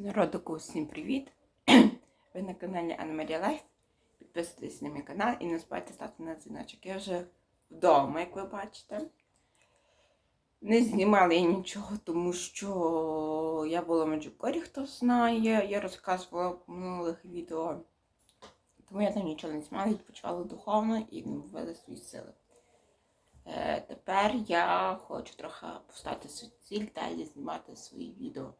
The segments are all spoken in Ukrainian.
Народику, всім привіт! Ви на каналі Анна Лайф. Підписуйтесь на мій канал і не забувайте ставити на дзвіночок. Я вже вдома, як ви бачите. Не знімала я нічого, тому що я була в Меджукорі, хто знає. Я розказувала в минулих відео. Тому я там нічого не знімала, відпочивала духовно і відновила свої сили. Е, тепер я хочу трохи поставити свою ціль далі знімати свої відео.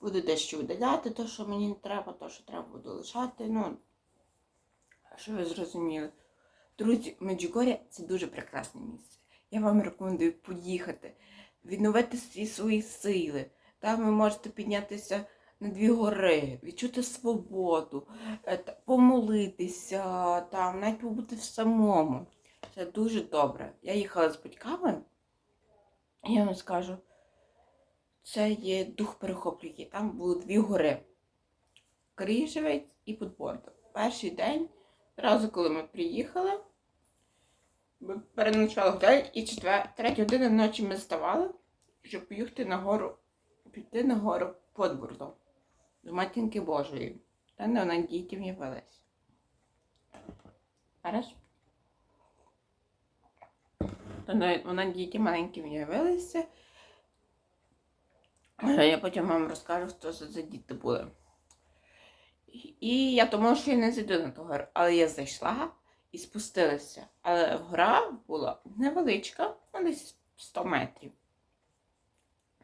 Буду дещо видаляти, то, що мені не треба, то, що треба буду лишати. Ну, що ви зрозуміли. Друзі, Меджугоря це дуже прекрасне місце. Я вам рекомендую поїхати, відновити всі свої сили. Там ви можете піднятися на дві гори, відчути свободу, е, помолитися, там, навіть побути в самому. Це дуже добре. Я їхала з батьками, я вам скажу, це є дух перехоплює. Там було дві гори. Крижевець і Подборда. Перший день, одразу коли ми приїхали, ми переночували в готелі і четвер... третя година ночі ми вставали, щоб поїхати на гору, піти на гору Подборду до Матінки Божої. Та не вона дітям явилась. Зараз. Вона дітям маленьким явилася. Е, Я потім вам розкажу, хто це за діти були. І я думала, що я не зайду на ту гору, але я зайшла і спустилася. Але гора була невеличка, ну, десь 100 метрів.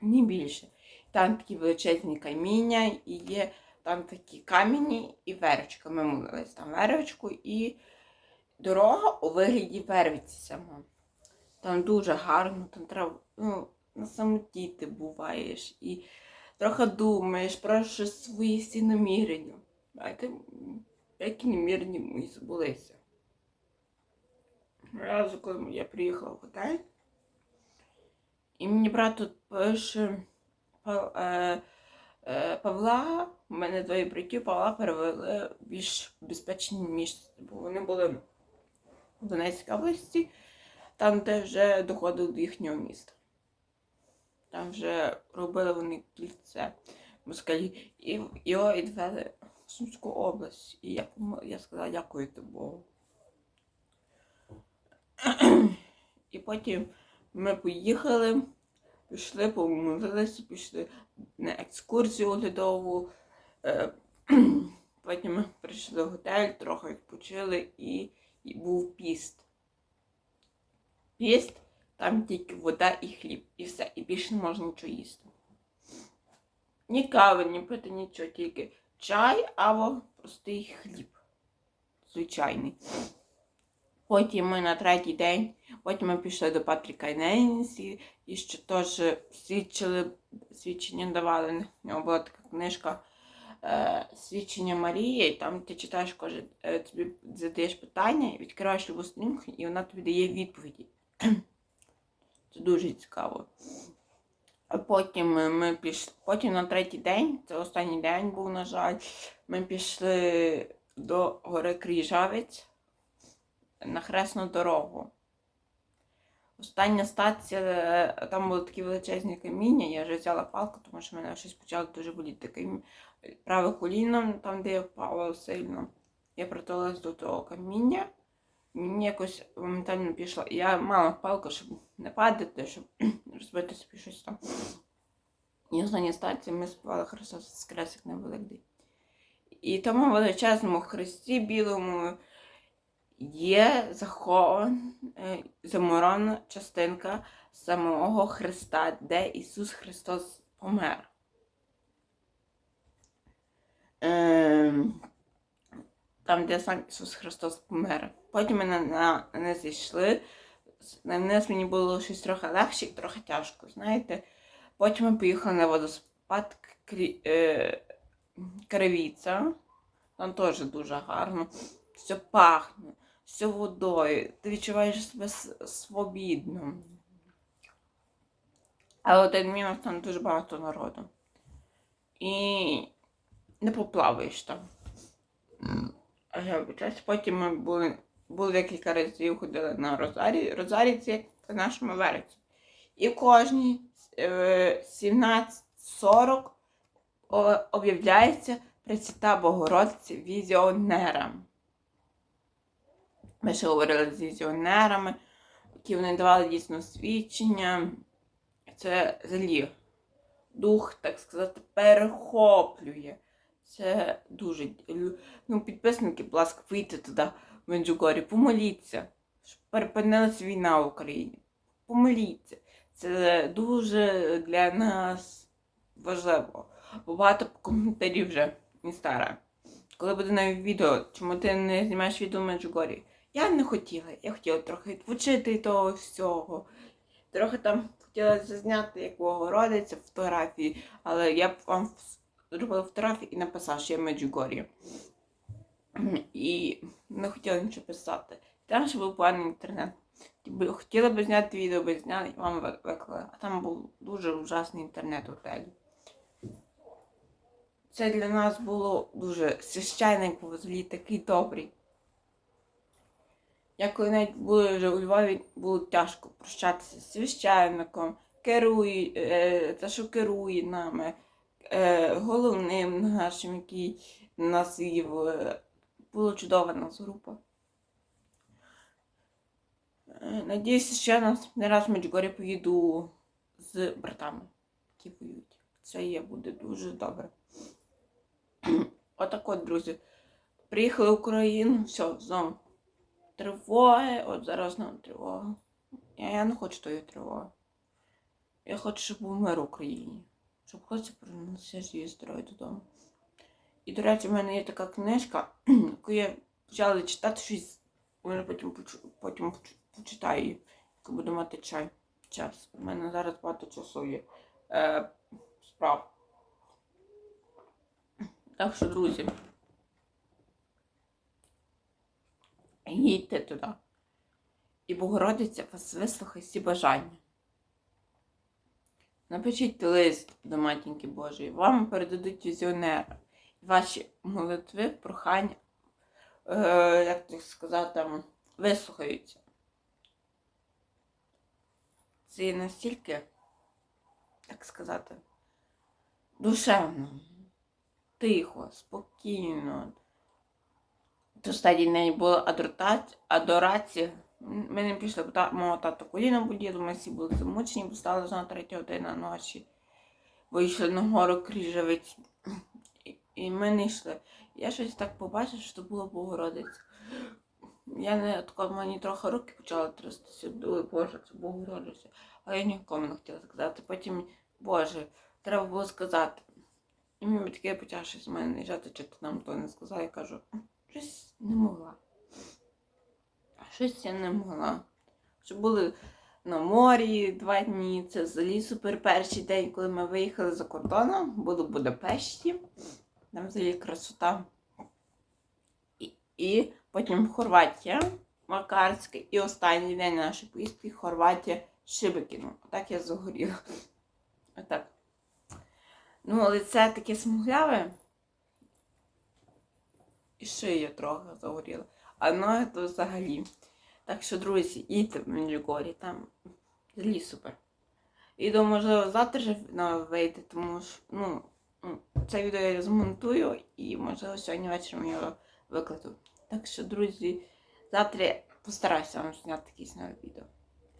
Ні більше. Там такі величезні каміння, і є там такі камені і верочка. Ми молились там верочку і дорога у вигляді вервиці сама. Там дуже гарно, там треба, ну, на самоті ти буваєш і трохи думаєш про щось свої всі намірення. Знаєте, м, які намірення мої збулися. Разу, коли я приїхала в готель, і мені брат тут пише е, е, Павла, у мене двоє братів, Павла перевели більш безпечне місце, бо вони були в Донецькій області, там, де вже доходили до їхнього міста. Там вже робили вони кільце москалі. І його відвели в Сумську область. І я, я сказала, дякую Богу. І потім ми поїхали, пішли, помолилися, пішли на екскурсію оглядову. Е, Потім ми прийшли в готель, трохи відпочили і, і був піст. Піст, там тільки вода і хліб, і все, і більше не можна нічого їсти. Ні кави, ні пити, нічого, тільки чай або простий хліб. Звичайний. Потім ми на третій день, потім ми пішли до Патріка Ненсі, і ще теж свідчили, свідчення давали. У нього була така книжка е, Свідчення Марії, там ти читаєш кожен, е, тобі задаєш питання, відкриваєш любу сторінку, і вона тобі дає відповіді. Це дуже цікаво. А потім ми- пішли. Потім на третій день, це останній день був, на жаль, ми пішли до гори Кріжавець на хресну дорогу. Остання стація, там були такі величезні каміння, я вже взяла палку, тому що мене щось почало дуже боліти каміння. Праве коліно, там, де я впала сильно. Я притулилась до того каміння. Мені якось моментально пішло. Я мала палку, щоб не падати, щоб розбити собі щось там. І останні стації ми співали Христос Воскрес, як на Великдень. І тому величезному хресті білому є захована е, замурована частинка самого Христа, де Ісус Христос помер. Ем, там, де сам Ісус Христос помер. Потім ми не зійшли. На вниз мені було щось трохи легше і трохи тяжко, знаєте. Потім ми поїхали на водоспад Крі, е, Кривіця. Там теж дуже гарно. Все пахне, все водою. Ти відчуваєш себе свобідно. Але один мінус там дуже багато народу. І не поплаваєш там. А. Потім ми були, були декілька разів ходили на Розарі. Розарі це в нашому вереці. І е, 17.40 об'являється Пресвята Богородиця візіонерам. Ми ще говорили з візіонерами, які вони давали дійсно свідчення. Це злі. Дух, так сказати, перехоплює. Це дуже. Ну, підписники, будь ласка, вийти туди, в Меджугорі, помоліться, щоб перепинилась війна в Україні. Помоліться. Це дуже для нас важливо. Багато коментарів вже інстара. Коли буде нове відео, чому ти не знімаєш відео в Меджугорі? Я не хотіла. Я хотіла трохи відпочити того всього. Трохи там хотіла зазняти, як Богородиця фотографії, але я б вам зробила фотографії і написала, що я Меджугорі. І не хотіла нічого писати. Там ще був поганий інтернет. Хотіла б зняти відео, би зняли і вам ви- виклали. А там був дуже ужасний інтернет у готелі. Це для нас було дуже священник був взагалі такий добрий. Я коли навіть були вже у Львові, було тяжко прощатися з священником, керує, е, те, що керує нами, е, головним нашим, який нас вів. Була чудова нас група. Е, Надіюся, що я наступний раз в Меджугорі поїду з братами, які воюють. Це є буде дуже добре. Отак от, друзі. Приїхали в Україну, все, знову. Тривоги, от зараз знову тривога. Я, я не хочу тої тривоги. Я хочу, щоб був мир в Україні. Щоб хлопці принесли свої здоров'я додому. І, до речі, в мене є така книжка, яку я почала читати щось, може потім, потім почитаю її, коли буду мати чай. Час. У мене зараз багато часу є. Е, справ. Так що, друзі, їдьте туди. І Богородиця вас вислухає всі бажання. Напишіть лист до матінки Божої, вам передадуть візіонера. Ваші молитви, прохання, е, як так сказати, вислухаються. Це настільки, як сказати, душевно, тихо, спокійно. То стадії неї була адорація. Ми не пішли, бо та, мого тата коліна боліло, ми всі були замучені, бо стали знову третя година ночі. Вийшли на гору Кріжевець. І, ми не йшли. Я щось так побачив, що було Богородиця. Я не тако, мені трохи руки почали трястися. Думаю, Боже, це Богородиця. Але я нікому не хотіла сказати. Потім, Боже, треба було сказати. І мені батьки почали щось з мене наїжджати, чи ти нам то не сказав. Я кажу, щось не могла. Щось я не могла. Що були на морі два дні. Це взагалі супер перший день, коли ми виїхали за кордоном, були в Будапешті. Там взагалі красота. І, і потім Хорватія, Макарська, і останній день нашої поїздки Хорватія Шибикіно. Отак я загоріла. Отак. Ну, лице таке смугляве. І шия трохи загоріла. А ноги то взагалі. Так що, друзі, їдьте в Меджугорі, там взагалі супер. І думаю, можливо, завтра вже вийде, тому що ну, це відео я змонтую і, можливо, сьогодні вечором його викладу. Так що, друзі, завтра я постараюся вам зняти якесь нове відео.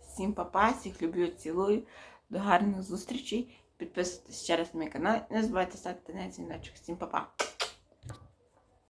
Всім па-па, всіх люблю, цілую. До гарних зустрічей. Підписуйтесь ще раз на мій канал. Не забувайте ставити на дзвіночок. Всім па-па.